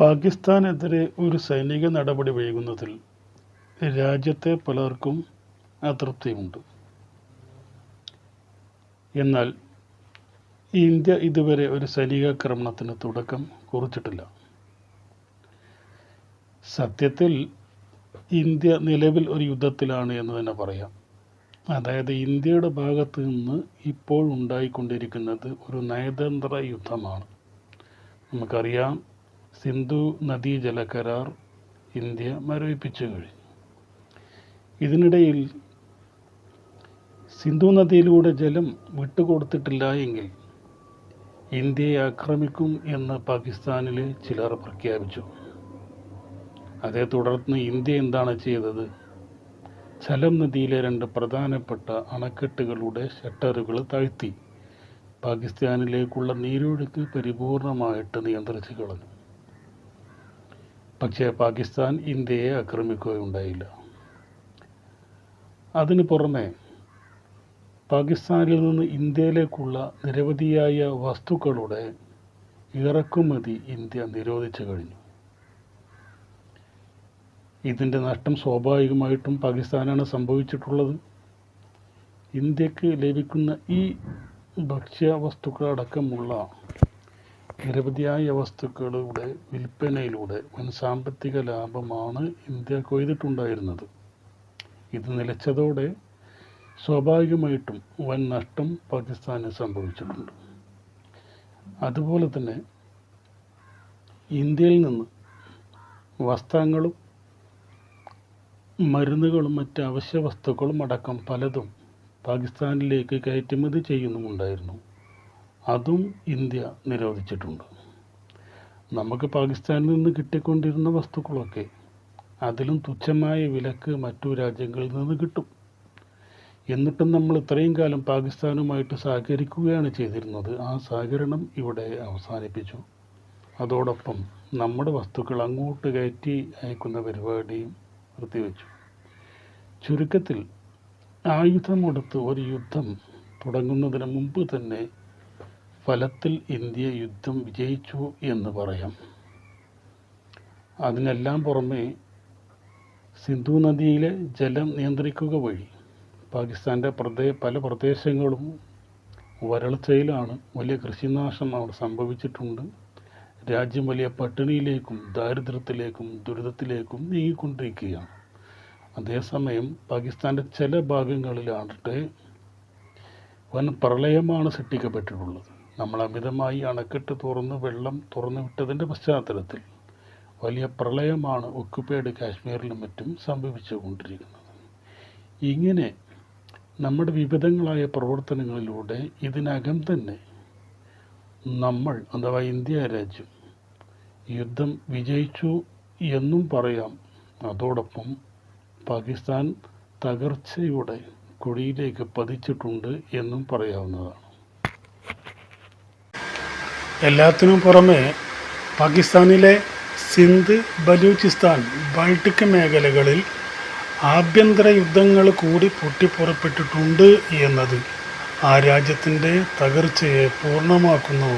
പാകിസ്ഥാനെതിരെ ഒരു സൈനിക നടപടി വൈകുന്നതിൽ രാജ്യത്തെ പലർക്കും അതൃപ്തിയുണ്ട്. എന്നാൽ ഇന്ത്യ ഇതുവരെ ഒരു സൈനികാക്രമണത്തിന് തുടക്കം കുറിച്ചിട്ടില്ല. സത്യത്തിൽ ഇന്ത്യ നിലവിൽ ഒരു യുദ്ധത്തിലാണ് എന്ന് തന്നെ പറയാം. അതായത് ഇന്ത്യയുടെ ഭാഗത്ത് നിന്ന് ഇപ്പോൾ ഉണ്ടായിക്കൊണ്ടിരിക്കുന്നത് ഒരു നയതന്ത്ര യുദ്ധമാണ്. നമുക്കറിയാം സിന്ധു നദീജല കരാർ ഇന്ത്യ മരവിപ്പിച്ചു കഴിഞ്ഞു. ഇതിനിടയിൽ സിന്ധു നദിയിലൂടെ ജലം വിട്ടുകൊടുത്തിട്ടില്ല എങ്കിൽ ഇന്ത്യയെ ആക്രമിക്കും എന്ന് പാകിസ്ഥാനിൽ ചിലർ പ്രഖ്യാപിച്ചു. അതേ തുടർന്ന് ഇന്ത്യ എന്താണ് ചെയ്തത്? ചലം നദിയിലെ രണ്ട് പ്രധാനപ്പെട്ട അണക്കെട്ടുകളുടെ ഷട്ടറുകൾ താഴ്ത്തി. പാകിസ്ഥാനിലേക്കുള്ള നീരൊഴുക്ക് പരിപൂർണമായിട്ട് നിയന്ത്രിച്ചു കളഞ്ഞു. പക്ഷേ പാകിസ്ഥാൻ ഇന്ത്യയെ ആക്രമിക്കുകയുണ്ടായില്ല. അതിന് പുറമെ പാകിസ്ഥാനിൽ നിന്ന് ഇന്ത്യയിലേക്കുള്ള നിരവധിയായ വസ്തുക്കളുടെ ഇറക്കുമതി ഇന്ത്യ നിരോധിച്ചു കഴിഞ്ഞു. ഇതിന്റെ നഷ്ടം സ്വാഭാവികമായിട്ടും പാകിസ്ഥാനാണ് സംഭവിച്ചിട്ടുള്ളത്. ഇന്ത്യയ്ക്ക് ലഭിക്കുന്ന ഈ ഭക്ഷ്യവസ്തുക്കളടക്കമുള്ള നിരവധിയായ വസ്തുക്കളുടെ വിൽപ്പനയിലൂടെ വൻ സാമ്പത്തിക ലാഭമാണ് ഇന്ത്യ കൊയ്തിട്ടുണ്ടായിരുന്നത്. ഇത് നിലച്ചതോടെ സ്വാഭാവികമായിട്ടും വൻ നഷ്ടം പാകിസ്ഥാന് സംഭവിച്ചിട്ടുണ്ട്. അതുപോലെ തന്നെ ഇന്ത്യയിൽ നിന്ന് വസ്ത്രങ്ങളും മരുന്നുകളും മറ്റ് അവശ്യ വസ്തുക്കളും അടക്കം പലതും പാകിസ്ഥാനിലേക്ക് കയറ്റുമതി ചെയ്യുന്നുമുണ്ടായിരുന്നു. അതും ഇന്ത്യ നിരോധിച്ചിട്ടുണ്ട്. നമുക്ക് പാകിസ്ഥാനിൽ നിന്ന് കിട്ടിക്കൊണ്ടിരുന്ന വസ്തുക്കളൊക്കെ അതിലും തുച്ഛമായ വിലക്ക് മറ്റു രാജ്യങ്ങളിൽ നിന്ന് കിട്ടും. എന്നിട്ടും നമ്മൾ ഇത്രയും കാലം പാകിസ്ഥാനുമായിട്ട് സഹകരിക്കുകയാണ് ചെയ്തിരുന്നത്. ആ സഹകരണം ഇവിടെ അവസാനിപ്പിച്ചു. അതോടൊപ്പം നമ്മുടെ വസ്തുക്കൾ അങ്ങോട്ട് കയറ്റി അയക്കുന്ന പരിപാടിയും നിർത്തിവെച്ചു. ചുരുക്കത്തിൽ ആയുധമെടുത്ത് ഒരു യുദ്ധം തുടങ്ങുന്നതിന് മുമ്പ് തന്നെ ഫലത്തിൽ ഇന്ത്യ യുദ്ധം വിജയിച്ചു എന്ന് പറയാം. അതിനെല്ലാം പുറമേ സിന്ധു നദിയിലെ ജലം നിയന്ത്രിക്കുക വഴി പാകിസ്ഥാന്റെ പ്രദേ പല പ്രദേശങ്ങളും വരൾച്ചയിലാണ് വലിയ കൃഷിനാശം അവിടെ സംഭവിച്ചിട്ടുണ്ട്. രാജ്യം വലിയ പട്ടിണിയിലേക്കും ദാരിദ്ര്യത്തിലേക്കും ദുരിതത്തിലേക്കും നീങ്ങിക്കൊണ്ടിരിക്കുകയാണ്. അതേസമയം പാകിസ്ഥാന്റെ ചില ഭാഗങ്ങളിലാകട്ടെ വൻ പ്രളയമാണ് സൃഷ്ടിക്കപ്പെട്ടിട്ടുള്ളത്. നമ്മൾ അമിതമായി അണക്കെട്ട് തുറന്ന് വെള്ളം തുറന്നു വിട്ടതിന്റെ പശ്ചാത്തലത്തിൽ വലിയ പ്രളയമാണ് ഒക്കുപ്പേഡ് കാശ്മീരിലും മറ്റും സംഭവിച്ചുകൊണ്ടിരിക്കുന്നത്. ഇങ്ങനെ നമ്മുടെ വിവിധങ്ങളായ പ്രവർത്തനങ്ങളിലൂടെ ഇതിനകം തന്നെ നമ്മൾ അഥവാ ഇന്ത്യ രാജ്യം യുദ്ധം വിജയിച്ചു എന്നും പറയാം. അതോടൊപ്പം പാകിസ്ഥാൻ തകർച്ചയുടെ കുഴിയിലേക്ക് പതിച്ചിട്ടുണ്ട് എന്നും പറയാവുന്നതാണ്. എല്ലാത്തിനും പുറമെ പാകിസ്ഥാനിലെ സിന്ധ് ബലൂചിസ്ഥാൻ ബാൾട്ടിക് മേഖലകളിൽ ആഭ്യന്തര യുദ്ധങ്ങൾ കൂടി പൊട്ടിപ്പുറപ്പെട്ടിട്ടുണ്ട് എന്നത് ആ രാജ്യത്തിന്റെ തകർച്ചയെ പൂർണമാക്കുന്നു.